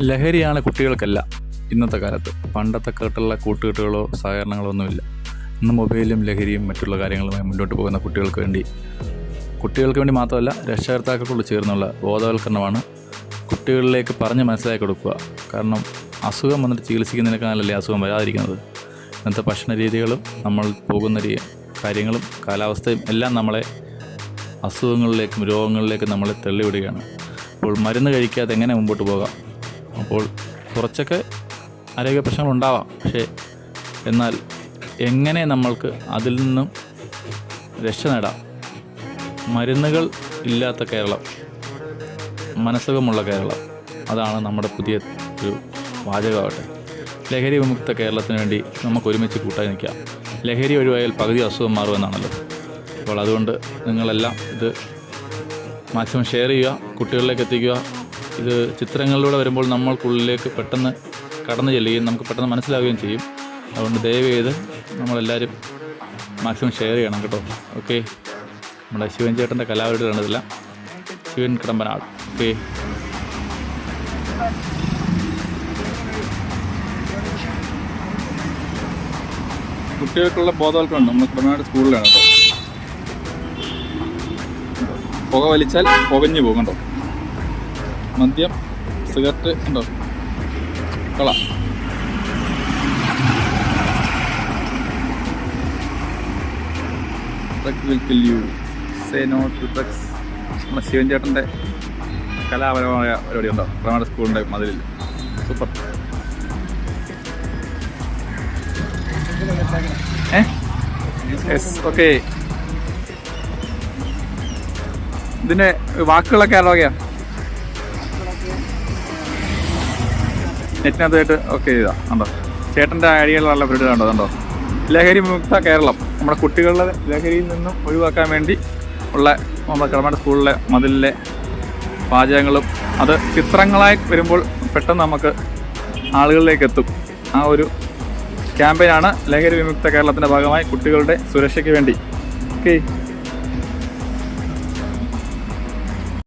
ലഹരിയാണ് കുട്ടികൾക്കല്ല ഇന്നത്തെ കാലത്ത്. പണ്ടത്തെ കേട്ടുള്ള കൂട്ടുകെട്ടുകളോ സഹകരണങ്ങളോ ഒന്നുമില്ല. ഇന്ന് മൊബൈലും ലഹരിയും മറ്റുള്ള കാര്യങ്ങളുമായി മുന്നോട്ട് പോകുന്ന കുട്ടികൾക്ക് വേണ്ടി. കുട്ടികൾക്ക് വേണ്ടി മാത്രമല്ല രക്ഷകർത്താക്കൾക്കുള്ള ചേർന്നുള്ള ബോധവൽക്കരണമാണ് കുട്ടികളിലേക്ക് പറഞ്ഞ് മനസ്സിലാക്കി കൊടുക്കുക. കാരണം അസുഖം വന്നിട്ട് ചികിത്സിക്കുന്നതിനേക്കാളല്ലേ അസുഖം വരാതിരിക്കുന്നത്? ഇന്നത്തെ ഭക്ഷണ രീതികളും നമ്മൾ പോകുന്ന കാര്യങ്ങളും കാലാവസ്ഥയും എല്ലാം നമ്മളെ അസുഖങ്ങളിലേക്കും രോഗങ്ങളിലേക്കും നമ്മളെ തള്ളിവിടുകയാണ്. അപ്പോൾ മരുന്ന് കഴിക്കാതെ എങ്ങനെ മുമ്പോട്ട് പോകാം? അപ്പോൾ കുറച്ചൊക്കെ ആരോഗ്യ പ്രശ്നങ്ങൾ ഉണ്ടാവാം പക്ഷേ എന്നാൽ എങ്ങനെ നമ്മൾക്ക് അതിൽ നിന്നും രക്ഷ നേടാം? മരുന്നുകൾ ഇല്ലാത്ത കേരളം മനസ്സുഖമുള്ള കേരളം അതാണ് നമ്മുടെ പുതിയ ഒരു വാചകമാവട്ടെ ലഹരി വിമുക്ത കേരളത്തിന് വേണ്ടി നമുക്ക് ഒരുമിച്ച് കൂട്ടായി നിൽക്കാം. ലഹരി ഒഴിവായാൽ പകുതി അസുഖം മാറുമെന്നാണല്ലോ അപ്പോൾ അതുകൊണ്ട് നിങ്ങളെല്ലാം ഇത് മാക്സിമം ഷെയർ ചെയ്യുക കുട്ടികളിലേക്ക് എത്തിക്കുക ഇത് ചിത്രങ്ങളിലൂടെ വരുമ്പോൾ നമ്മൾക്കുള്ളിലേക്ക് പെട്ടെന്ന് കടന്നു ചെല്ലുകയും നമുക്ക് പെട്ടെന്ന് മനസ്സിലാവുകയും ചെയ്യും. അതുകൊണ്ട് ദയവ് ചെയ്ത് നമ്മളെല്ലാവരും മാക്സിമം ഷെയർ ചെയ്യണം കേട്ടോ. ഓക്കെ. നമ്മുടെ ശിവൻ ചേട്ടന്റെ കലാപരിപാടി കണ്ടതില്ല ശിവൻ കിടമ്പനാട് ഓക്കെ. കുട്ടികൾക്കുള്ള ബോധവൽക്കരണം നമ്മൾ കിടമ്പനാട് സ്കൂളിലാണ് കേട്ടോ. പുക വലിച്ചാൽ പുകഞ്ഞു പോകും കേട്ടോ. മദ്യം സിഗരറ്റ് ഉണ്ടോ? കള ഡ്രഗ് നമ്മുടെ ശിവൻ ചേട്ടന്റെ കലാപരമായ പരിപാടി ഉണ്ടോ? പ്രമാണ സ്കൂളിന്റെ മതിലിൽ. സൂപ്പർ ഓക്കെ ഇതിന്റെ വാക്കുകളൊക്കെ അറിയാം നെറ്റിനകത്തായിട്ട് ഓക്കെ ചെയ്താ ഉണ്ടോ ചേട്ടന്റെ ഐഡിയകളുള്ള പരിപാടി കണ്ടോ അതുണ്ടോ ലഹരി മുക്ത കേരളം. നമ്മുടെ കുട്ടികളുടെ ലഹരിയിൽ നിന്നും ഒഴിവാക്കാൻ വേണ്ടി ഉള്ള നമ്മുടെ കിടമാട് സ്കൂളിലെ മതിലിലെ പാചകങ്ങളും അത് ചിത്രങ്ങളായി വരുമ്പോൾ പെട്ടെന്ന് നമുക്ക് ആളുകളിലേക്ക് എത്തും. ആ ഒരു ക്യാമ്പയിനാണ് ലഹരി വിമുക്ത കേരളത്തിന്റെ ഭാഗമായി കുട്ടികളുടെ സുരക്ഷയ്ക്ക് വേണ്ടി. ഓക്കെ.